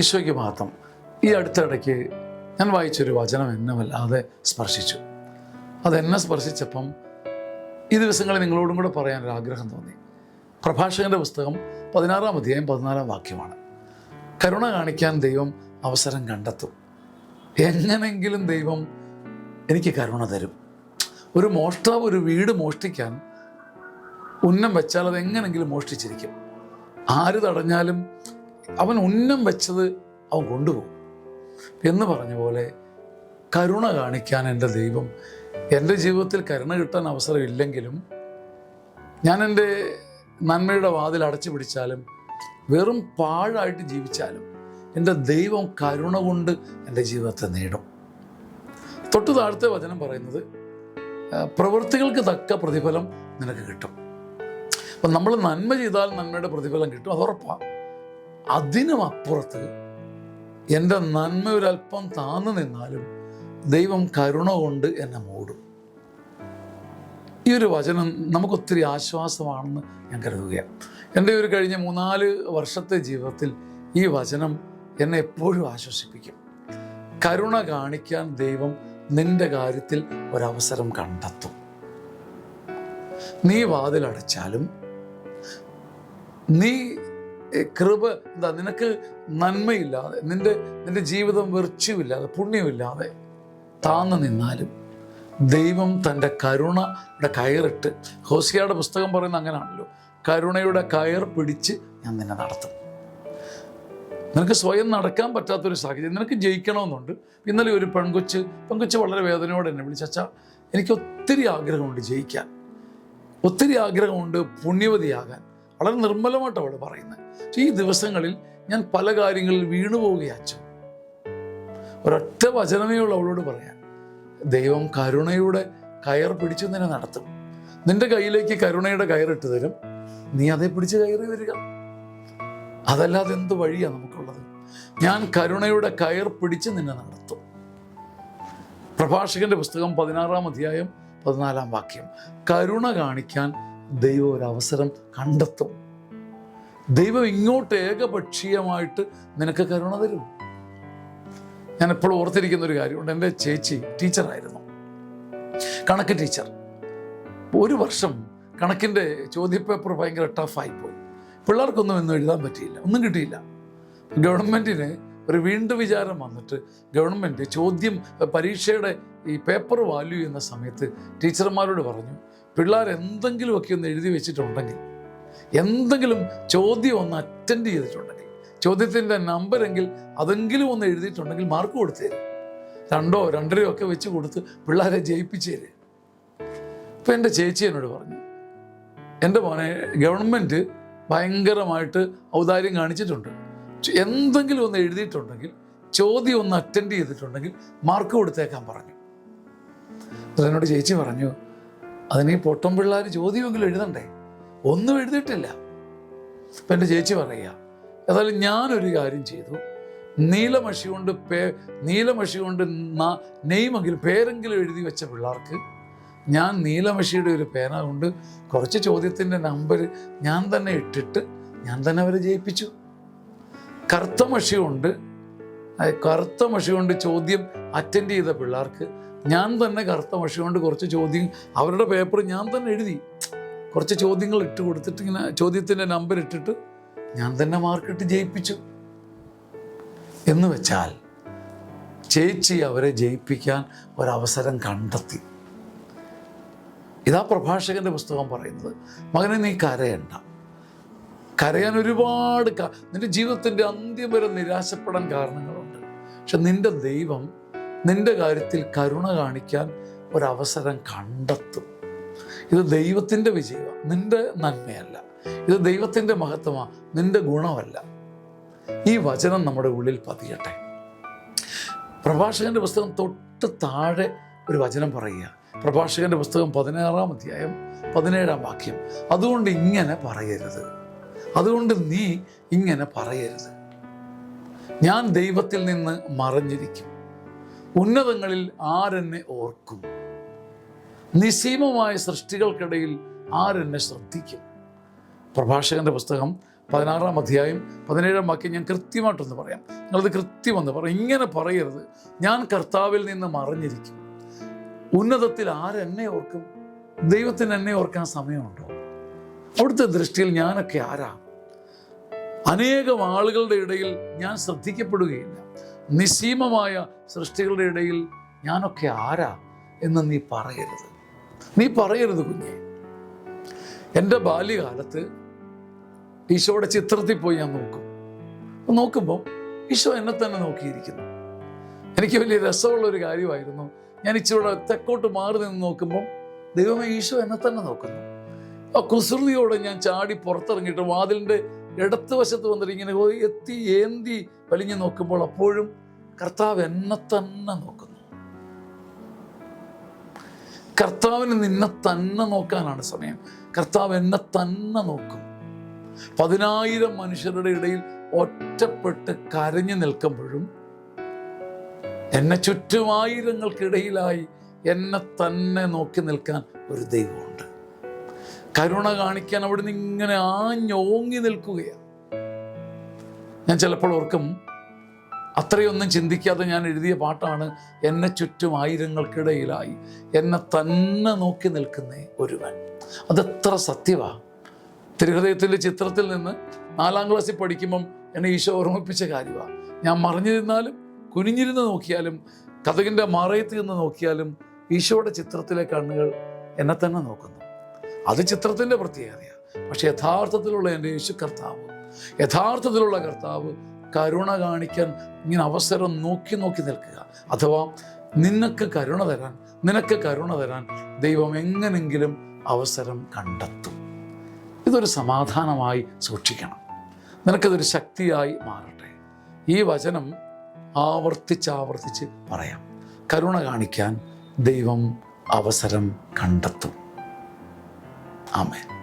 ഈശോയ്ക്ക് മാത്രം. ഈ അടുത്തിടയ്ക്ക് ഞാൻ വായിച്ചൊരു വചനം എന്നെ വല്ലാതെ സ്പർശിച്ചു. അതെന്നെ സ്പർശിച്ചപ്പം ഈ ദിവസങ്ങളിൽ നിങ്ങളോടും കൂടെ പറയാൻ ഒരു ആഗ്രഹം തോന്നി. പ്രഭാഷകന്റെ പുസ്തകം പതിനാറാം അധ്യായം പതിനാലാം വാക്യമാണ്. കരുണ കാണിക്കാൻ ദൈവം അവസരം കണ്ടെത്തും. എങ്ങനെങ്കിലും ദൈവം എനിക്ക് കരുണ തരും. ഒരു മോഷ്ടാവ് ഒരു വീട് മോഷ്ടിക്കാൻ ഉന്നം വെച്ചാൽ അത് എങ്ങനെങ്കിലും മോഷ്ടിച്ചിരിക്കും. ആര് തടഞ്ഞാലും അവൻ ഉന്നം വെച്ചത് അവൻ കൊണ്ടുപോകും. എന്ന് പറഞ്ഞ പോലെ കരുണ കാണിക്കാൻ എന്റെ ദൈവം എന്റെ ജീവിതത്തിൽ കരുണ കിട്ടാൻ അവസരമില്ലെങ്കിലും ഞാൻ എന്റെ നന്മയുടെ വാതിൽ അടച്ചു പിടിച്ചാലും വെറും പാഴായിട്ട് ജീവിച്ചാലും എന്റെ ദൈവം കരുണ കൊണ്ട് എന്റെ ജീവിതത്തെ നേടും. തൊട്ടു താഴത്തെ വചനം പറയുന്നത് പ്രവൃത്തികൾക്ക് തക്ക പ്രതിഫലം നിനക്ക് കിട്ടും. അപ്പം നമ്മൾ നന്മ ചെയ്താൽ നന്മയുടെ പ്രതിഫലം കിട്ടും അത് ഉറപ്പാണ്. അതിനും അപ്പുറത്ത് എന്റെ നന്മ ഒരല്പം താന്നു നിന്നാലും ദൈവം കരുണ കൊണ്ട് എന്നെ മൂടും. ഈ ഒരു വചനം നമുക്കൊത്തിരി ആശ്വാസമാണെന്ന് ഞാൻ കരുതുകയാണ്. എന്റെ ഒരു കഴിഞ്ഞ മൂന്നാൽ വർഷത്തെ ജീവിതത്തിൽ ഈ വചനം എന്നെ എപ്പോഴും ആശ്വസിപ്പിക്കും. കരുണ കാണിക്കാൻ ദൈവം നിന്റെ കാര്യത്തിൽ ഒരവസരം കണ്ടെത്തും. നീ വാതിലടച്ചാലും നീ കൃപ എന്താ നിനക്ക് നന്മയില്ലാതെ നിന്റെ നിന്റെ ജീവിതം വെർച്ചുവില്ലാതെ പുണ്യമില്ലാതെ താന്നു നിന്നാലും ദൈവം തന്റെ കരുണയുടെ കയറിട്ട് ഹോസിയയുടെ പുസ്തകം പറയുന്ന അങ്ങനെയാണല്ലോ കരുണയുടെ കയർ പിടിച്ച് ഞാൻ നിന്നെ നടത്തും. നിനക്ക് സ്വയം നടക്കാൻ പറ്റാത്തൊരു സാഹചര്യം നിനക്ക് ജയിക്കണമെന്നുണ്ട്. ഇന്നലെ ഒരു പെൺകൊച്ച് പെൺകൊച്ച് വളരെ വേദനയോടെ എന്നെ വിളിച്ചാ എനിക്ക് ഒത്തിരി ആഗ്രഹമുണ്ട് ജയിക്കാൻ. ഒത്തിരി ആഗ്രഹമുണ്ട് പുണ്യവതിയാകാൻ. വളരെ നിർമ്മലമായിട്ട് അവൾ പറയുന്നത്. ഈ ദിവസങ്ങളിൽ ഞാൻ പല കാര്യങ്ങളിൽ വീണു പോവുകയാച്ചു ഒരൊറ്റ വചനമേ ഉള്ളൂ അവളോട് പറയാൻ. ദൈവം കരുണയുടെ കയർ പിടിച്ചു നിന്നെ നടത്തും. നിന്റെ കയ്യിലേക്ക് കരുണയുടെ കയറിട്ട് തരും. നീ അതേ പിടിച്ച് കയറി വരിക. അതല്ലാതെ എന്ത് വഴിയാണ് നമുക്കുള്ളത്? ഞാൻ കരുണയുടെ കയർ പിടിച്ച് നിന്നെ നടത്തും. പ്രഭാഷകന്റെ പുസ്തകം പതിനാറാം അധ്യായം പതിനാലാം വാക്യം. കരുണ കാണിക്കാൻ ദൈവം ഒരു അവസരം കണ്ടെത്തും. ദൈവം ഇങ്ങോട്ട് ഏകപക്ഷീയമായിട്ട് നിനക്ക് കരുണ തരും. ഞാൻ എപ്പോഴും ഓർത്തിരിക്കുന്ന ഒരു കാര്യമുണ്ട്. എന്റെ ചേച്ചി ടീച്ചറായിരുന്നു. കണക്ക് ടീച്ചർ. ഒരു വർഷം കണക്കിന്റെ ചോദ്യപേപ്പർ ഭയങ്കര ടഫായി പോയി പിള്ളേർക്കൊന്നും ഒന്നും എഴുതാൻ പറ്റിയില്ല. ഒന്നും കിട്ടിയില്ല. ഗവൺമെന്റിന് ഒരു വീണ്ടും വിചാരം വന്നിട്ട് ഗവൺമെന്റ് ചോദ്യം പരീക്ഷയുടെ ഈ പേപ്പർ വാല്യൂ ചെയ്യുന്ന സമയത്ത് ടീച്ചർമാരോട് പറഞ്ഞു പിള്ളേർ എന്തെങ്കിലുമൊക്കെ ഒന്ന് എഴുതി വെച്ചിട്ടുണ്ടെങ്കിൽ എന്തെങ്കിലും ചോദ്യം ഒന്ന് അറ്റൻഡ് ചെയ്തിട്ടുണ്ടെങ്കിൽ ചോദ്യത്തിന്റെ നമ്പരെങ്കിൽ അതെങ്കിലും ഒന്ന് എഴുതിയിട്ടുണ്ടെങ്കിൽ മാർക്ക് കൊടുത്തേരും രണ്ടോ രണ്ടരയോ ഒക്കെ വെച്ച് കൊടുത്ത് പിള്ളേരെ ജയിപ്പിച്ചേര് ഇപ്പം എന്റെ ചേച്ചി എന്നോട് പറഞ്ഞു എന്റെ മോനെ ഗവൺമെന്റ് ഭയങ്കരമായിട്ട് ഔദാര്യം കാണിച്ചിട്ടുണ്ട്. എന്തെങ്കിലും ഒന്ന് എഴുതിയിട്ടുണ്ടെങ്കിൽ ചോദ്യം ഒന്ന് അറ്റൻഡ് ചെയ്തിട്ടുണ്ടെങ്കിൽ മാർക്ക് കൊടുത്തേക്കാൻ പറഞ്ഞു. എന്നോട് ചേച്ചി പറഞ്ഞു അതിന് ഈ പൊട്ടം പിള്ളേർ ചോദ്യമെങ്കിലും എഴുതണ്ടേ? ഒന്നും എഴുതിയിട്ടില്ല. അപ്പം എന്റെ ചേച്ചി പറയുക ഏതായാലും ഞാനൊരു കാര്യം ചെയ്തു. നീലമഷി കൊണ്ട് പേ നീലമഷി കൊണ്ട് നെയ്മെങ്കിലും പേരെങ്കിലും എഴുതി വെച്ച പിള്ളേർക്ക് ഞാൻ നീലമഷിയുടെ ഒരു പേന കൊണ്ട് കുറച്ച് ചോദ്യത്തിന്റെ നമ്പർ ഞാൻ തന്നെ ഇട്ടിട്ട് ഞാൻ തന്നെ അവരെ ജയിപ്പിച്ചു. കറുത്ത മഷി കൊണ്ട് കറുത്ത മഷി കൊണ്ട് ചോദ്യം അറ്റൻഡ് ചെയ്ത പിള്ളേർക്ക് ഞാൻ തന്നെ കറുത്ത മഷി കൊണ്ട് കുറച്ച് ചോദ്യം അവരുടെ പേപ്പർ ഞാൻ തന്നെ എഴുതി. കുറച്ച് ചോദ്യങ്ങൾ ഇട്ട് കൊടുത്തിട്ട് ഇങ്ങനെ ചോദ്യത്തിന്റെ നമ്പർ ഇട്ടിട്ട് ഞാൻ തന്നെ മാർക്കിട്ട് ജയിപ്പിച്ചു. എന്ന് വെച്ചാൽ ചേച്ചി അവരെ ജയിപ്പിക്കാൻ ഒരവസരം കണ്ടെത്തി. ഇതാ പ്രഭാഷകന്റെ പുസ്തകം പറയുന്നത്. മകനെ നീ കരയണ്ട. കരയാൻ ഒരുപാട് നിന്റെ ജീവിതത്തിന്റെ അന്ത്യം വരെ നിരാശപ്പെടാൻ കാരണങ്ങളുണ്ട്. പക്ഷെ നിന്റെ ദൈവം നിന്റെ കാര്യത്തിൽ കരുണ കാണിക്കാൻ ഒരവസരം കണ്ടെത്തും. ഇത് ദൈവത്തിന്റെ വിജയമാണ് നിന്റെ നന്മയല്ല. ഇത് ദൈവത്തിന്റെ മഹത്വമാണ് നിന്റെ ഗുണമല്ല. ഈ വചനം നമ്മുടെ ഉള്ളിൽ പതിയട്ടെ. പ്രഭാഷകന്റെ പുസ്തകം തൊട്ട് താഴെ ഒരു വചനം പറയുക. പ്രഭാഷകന്റെ പുസ്തകം പതിനാറാം അധ്യായം പതിനേഴാം വാക്യം. അതുകൊണ്ട് ഇങ്ങനെ പറയരുത്. അതുകൊണ്ട് നീ ഇങ്ങനെ പറയരുത്. ഞാൻ ദൈവത്തിൽ നിന്ന് മറഞ്ഞിരിക്കും. ഉന്നതങ്ങളിൽ ആരെന്നെ ഓർക്കും? നിസീമമായ സൃഷ്ടികൾക്കിടയിൽ ആരെന്നെ ശ്രദ്ധിക്കും? പ്രഭാഷകന്റെ പുസ്തകം പതിനാറാം അധ്യായം പതിനേഴാം വാക്യം ഞാൻ കൃത്യമായിട്ടൊന്ന് പറയാം. നിങ്ങളത് കൃത്യമെന്ന് പറയാം ഇങ്ങനെ പറയരുത്. ഞാൻ കർത്താവിൽ നിന്ന് മറിഞ്ഞിരിക്കും. ഉന്നതത്തിൽ ആരെന്നെ ഓർക്കും? ദൈവത്തിന് എന്നെ ഓർക്കാൻ സമയമുണ്ടോ? അവിടുത്തെ ദൃഷ്ടിയിൽ ഞാനൊക്കെ ആരാ? അനേകം ആളുകളുടെ ഇടയിൽ ഞാൻ ശ്രദ്ധിക്കപ്പെടുകയില്ല. നിസീമമായ സൃഷ്ടികളുടെ ഇടയിൽ ഞാനൊക്കെ ആരാ എന്ന് നീ പറയരുത്. നീ പറയരുത് കുഞ്ഞെ. എന്റെ ബാല്യകാലത്ത് ഈശോയുടെ ചിത്രത്തിൽ പോയി ഞാൻ നോക്കും. നോക്കുമ്പോൾ ഈശോ എന്നെ തന്നെ നോക്കിയിരിക്കുന്നു. എനിക്ക് വലിയ രസമുള്ള ഒരു കാര്യമായിരുന്നു. ഞാൻ ഇച്ചിരൂടെ തെക്കോട്ട് മാറി നിന്ന് നോക്കുമ്പോൾ ദൈവമേ ഈശോ എന്നെ തന്നെ നോക്കുന്നു. ആ കുസൃതിയോടെ ഞാൻ ചാടി പുറത്തിറങ്ങിയിട്ട് വാതിലിന്റെ ഇടത്ത് വശത്ത് വന്നിട്ട് ഇങ്ങനെ എത്തി ഏന്തി വലിഞ്ഞു നോക്കുമ്പോൾ അപ്പോഴും കർത്താവ് എന്നെ തന്നെ നോക്കുന്നു. കർത്താവിന് നിന്നെ തന്നെ നോക്കാനാണ് സമയം. കർത്താവ് എന്നെ തന്നെ നോക്കും. പതിനായിരം മനുഷ്യരുടെ ഇടയിൽ ഒറ്റപ്പെട്ട് കരഞ്ഞു നിൽക്കുമ്പോഴും എന്നെ ചുറ്റുമായിരങ്ങൾക്കിടയിലായി എന്നെ തന്നെ നോക്കി നിൽക്കാൻ ഒരു ദൈവമുണ്ട്. കരുണ കാണിക്കാൻ അവിടുന്ന് ഇങ്ങനെ ആഞ്ഞോങ്ങി നിൽക്കുകയാണ്. ഞാൻ ചിലപ്പോൾ ഓർക്കും അത്രയൊന്നും ചിന്തിക്കാതെ ഞാൻ എഴുതിയ പാട്ടാണ് എന്നെ ചുറ്റും ആയിരങ്ങൾക്കിടയിലായി എന്നെ തന്നെ നോക്കി നിൽക്കുന്ന ഒരുവൻ. അതെത്ര സത്യമാ തിരുഹൃദയത്തിന്റെ ചിത്രത്തിൽ നിന്ന് നാലാം ക്ലാസ്സിൽ പഠിക്കുമ്പം എന്നെ ഈശോ ഓർമ്മിപ്പിച്ച കാര്യമാണ് ഞാൻ മറിഞ്ഞിരുന്നാലും കുനിഞ്ഞിരുന്ന് നോക്കിയാലും കഥകിന്റെ മറയത്ത് നിന്ന് നോക്കിയാലും ഈശോയുടെ ചിത്രത്തിലെ കണ്ണുകൾ എന്നെ തന്നെ നോക്കുന്നു. അത് ചിത്രത്തിന്റെ പ്രത്യേകതയാണ് പക്ഷേ യഥാർത്ഥത്തിലുള്ള എന്റെ യേശു കർത്താവ് യഥാർത്ഥത്തിലുള്ള കർത്താവ് കരുണ കാണിക്കാൻ ഇങ്ങനെ അവസരം നോക്കി നോക്കി നിൽക്കുക. അഥവാ നിനക്ക് കരുണ തരാൻ നിനക്ക് കരുണ തരാൻ ദൈവം എങ്ങനെങ്കിലും അവസരം കണ്ടെത്തും. ഇതൊരു സമാധാനമായി സൂക്ഷിക്കണം. നിനക്കതൊരു ശക്തിയായി മാറട്ടെ. ഈ വചനം ആവർത്തിച്ചാവർത്തിച്ച് ആവർത്തിച്ച് പറയാം. കരുണ കാണിക്കാൻ ദൈവം അവസരം കണ്ടെത്തും. ആമേൻ.